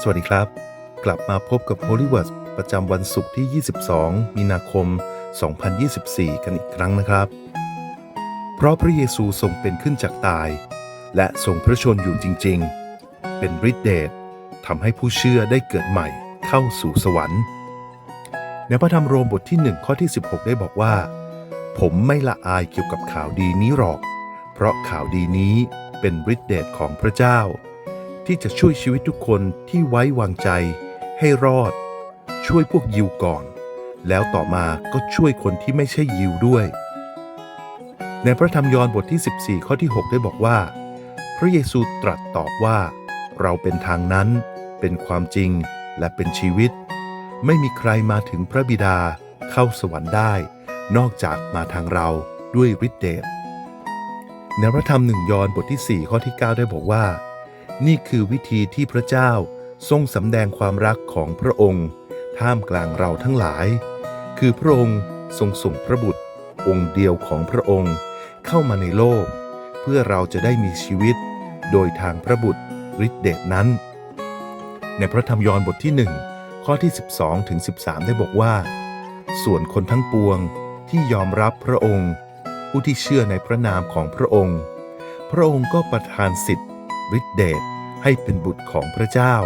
สวัสดีครับ กลับมาพบกับ Holy Words ประจำวันศุกร์ที่ 22 มีนาคม 2024 กันอีกครั้งนะครับ เพราะพระเยซูทรงเป็นขึ้นจากตาย และทรงพระชนอยู่จริง ๆ เป็นฤทธิเดชทำให้ผู้เชื่อได้เกิดใหม่เข้าสู่สวรรค์ ในพระธรรมโรมบทที่ 1 ข้อที่ 16 ได้บอกว่า ผมไม่ละอายเกี่ยวกับข่าวดีนี้หรอก เพราะข่าวดีนี้เป็นฤทธิเดชของพระเจ้า ที่จะช่วยชีวิตทุกคนที่ไว้วางใจ ให้รอด ช่วยพวกยิวก่อน แล้วต่อมาก็ช่วยคนที่ไม่ใช่ยิวด้วย ในพระธรรมยอห์นบทที่ 14 ข้อที่ 6 ได้บอกว่า พระเยซูตรัสตอบว่า เราเป็นทางนั้น เป็นความจริงและเป็นชีวิต ไม่มีใครมาถึงพระบิดาเข้าสวรรค์ได้ นอกจากมาทางเราด้วยฤทธิเดชในพระธรรมหนึ่งยอห์นบทที่ 4 ข้อที่ 9 ได้บอกว่า นี่คือวิธีที่พระเจ้าทรงสำแดงความรักของพระองค์ ท่ามกลางเราทั้งหลาย คือพระองค์ทรงส่งพระบุตร องค์เดียวของพระองค์เข้ามาในโลก เพื่อเราจะได้มีชีวิต โดยทางพระบุตรฤทธิเดชนั้น ในพระธรรมยอห์นบทที่1ข้อที่ 12ถึง13 ได้บอกว่า ส่วนคนทั้งปวงที่ยอมรับพระองค์ ผู้ที่เชื่อในพระนามของพระองค์ พระองค์ก็ประทานสิทธิ ฤทธิเดชให้เป็นบุตรของพระเจ้า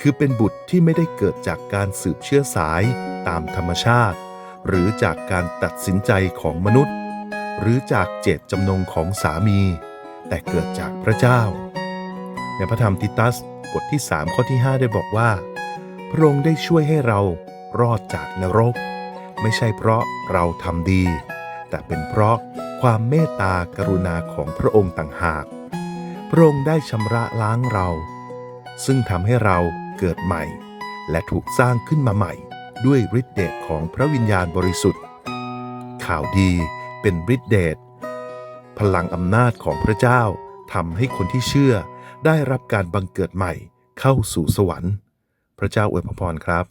คือเป็นบุตรที่ไม่ได้เกิดจากการสืบเชื้อสายตามธรรมชาติ หรือจากการตัดสินใจของมนุษย์ หรือจากเจตจำนงของสามี แต่เกิดจากพระเจ้า ในพระธรรมติตัสบทที่ 3 ข้อที่ 5 ได้บอกว่า พระองค์ได้ช่วยให้เรารอดจากนรก ไม่ใช่เพราะเราทำดี แต่เป็นเพราะความเมตตากรุณาของพระองค์ต่างหาก พระองค์ได้ชำระล้างเรา ซึ่งทำให้เราเกิดใหม่ และถูกสร้างขึ้นมาใหม่ ด้วยฤทธิเดชของพระวิญญาณบริสุทธิ์ ข่าวดีเป็นฤทธิเดชพลังอำนาจของพระเจ้าทำให้คนที่เชื่อได้รับการบังเกิดใหม่เข้าสู่สวรรค์ พระเจ้าอวยพรครับ